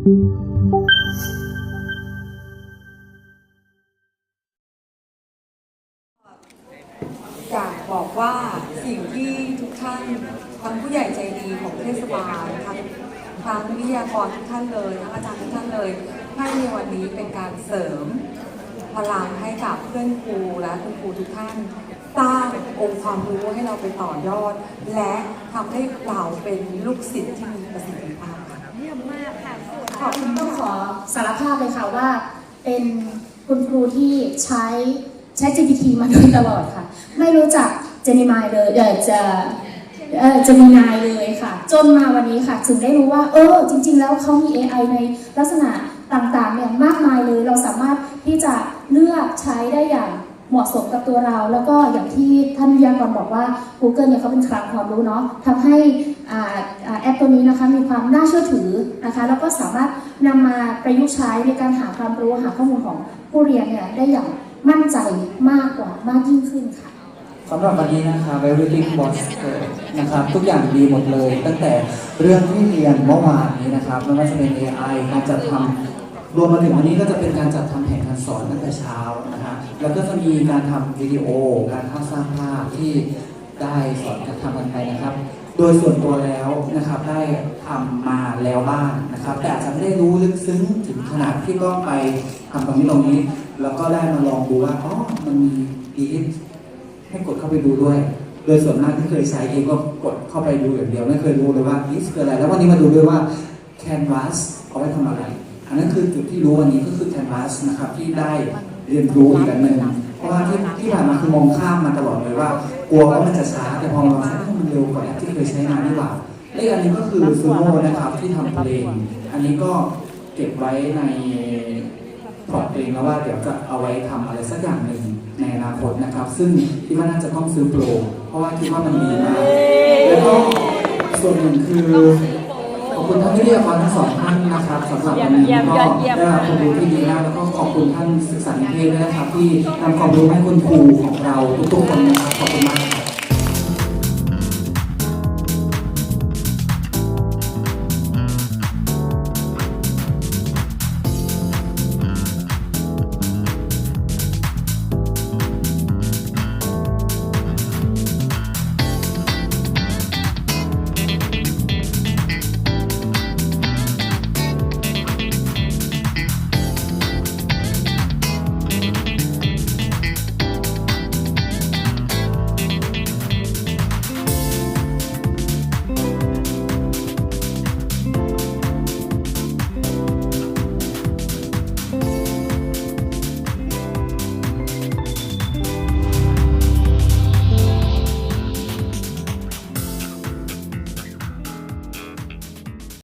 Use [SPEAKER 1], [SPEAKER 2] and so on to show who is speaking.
[SPEAKER 1] อยากบอกว่าสิ่งที่ทุกท่านทั้งผู้ใหญ่ใจดีของเทศบาลทั้งทั้งวิทยากรทุกท่านเลยทั้งอาจารย์ทุกท่านเลยให้ในวันนี้เป็นการเสริมพลังให้กับเพื่อนครูและคุณครูทุกท่าน สร้างองค์ความรู้ให้เราไปต่อยอด และทำให้เราเป็นลูกศิษย์ที่มีประสิทธิภาพค่ะ
[SPEAKER 2] ขอบคุณต้องขอสารภาพเลยค่ะว่า เป็นคุณครูที่ใช้ใช้ GPT มาโดยตลอดค่ะ ไม่รู้จักเจนิมายเลยเออจะเออจะมีนายเลยค่ะ จนมาวันนี้ค่ะ ถึงได้รู้ว่า เออ จริง ๆ แล้วเขามี AI ในลักษณะต่างๆเนี่ยมากมายเลย เราสามารถที่จะเลือกใช้ได้อย่าง เหมาะสมกับตัวเรา แล้วก็อย่างที่ท่านวิทยากรบอกว่า Google เนี่ยเขาเป็นคลังความรู้เนาะทำให้อ่าแอปตัวนี้นะคะมีความน่าเชื่อถือนะคะแล้วก็สามารถนำมาประยุกต์ใช้ในการหาความรู้หาข้อมูลของผู้เรียนเนี่ยได้อย่างมั่นใจมากกว่ามากยิ่งขึ้นค่ะ
[SPEAKER 3] สำหรับวันนี้นะครับ Everything was good นะครับทุกอย่างดีหมดเลย ตั้งแต่เรื่องที่เรียนเมื่อวานนี้นะครับไม่ว่าจะเป็น AI การจัดทำรวมมาถึงวันนี้ก็จะเป็นการจัด แล้วก็จะมีการทำวิดีโอ การทำสร้างภาพที่ได้สอนการทำกันไปนะครับ โดยส่วนตัวแล้วนะครับได้ทำมาแล้วบ้างนะครับ แต่อาจจะไม่ได้รู้ลึกซึ้งถึงขนาดที่ต้องไปทำตรงนี้ตรงนี้ แล้วก็ได้มาลองดูว่าอ๋อมันมีดีให้กดเข้าไปดูด้วย โดยส่วนมากที่เคยใช้เองก็กดเข้าไปดูอย่างเดียวไม่เคยรู้เลยว่านี่คืออะไร แล้ววันนี้มาดูด้วยว่า Canvas เอาไว้ทำอะไร อันนั้นคือจุดที่รู้วันนี้ก็คือ Canvas นะครับที่ได้ เรียนรู้อีกอันหนึ่งเพราะว่าที่ที่ผ่านมาคือมองข้ามมาตลอดเลยว่า กลัวว่ามันจะช้าแต่พอเราใช้มันเร็วกว่าแอปที่เคยใช้มานี่หว่าและอีกอันนึงก็คือซูโม่นะครับที่ทำเพลง อันนี้ก็เก็บไว้ในพอร์ตเองแล้วว่าเดี๋ยวจะเอาไว้ทำอะไรสักอย่างหนึ่งในอนาคตนะครับ ซึ่งคิดว่าน่าจะต้องซื้อโปรเพราะว่าคิดว่ามันดีมากแล้วก็ส่วนหนึ่งคือ คุณท่านวิทยากรทั้งสองท่านนะครับสำหรับวันนี้ก็ได้รับความรู้ที่ดีมากแล้วก็ขอบคุณท่านศึกษานิเทศด้วยนะครับ ที่นำความรู้ให้คุณครูของเราทุกๆคนนะครับขอบคุณมากครับ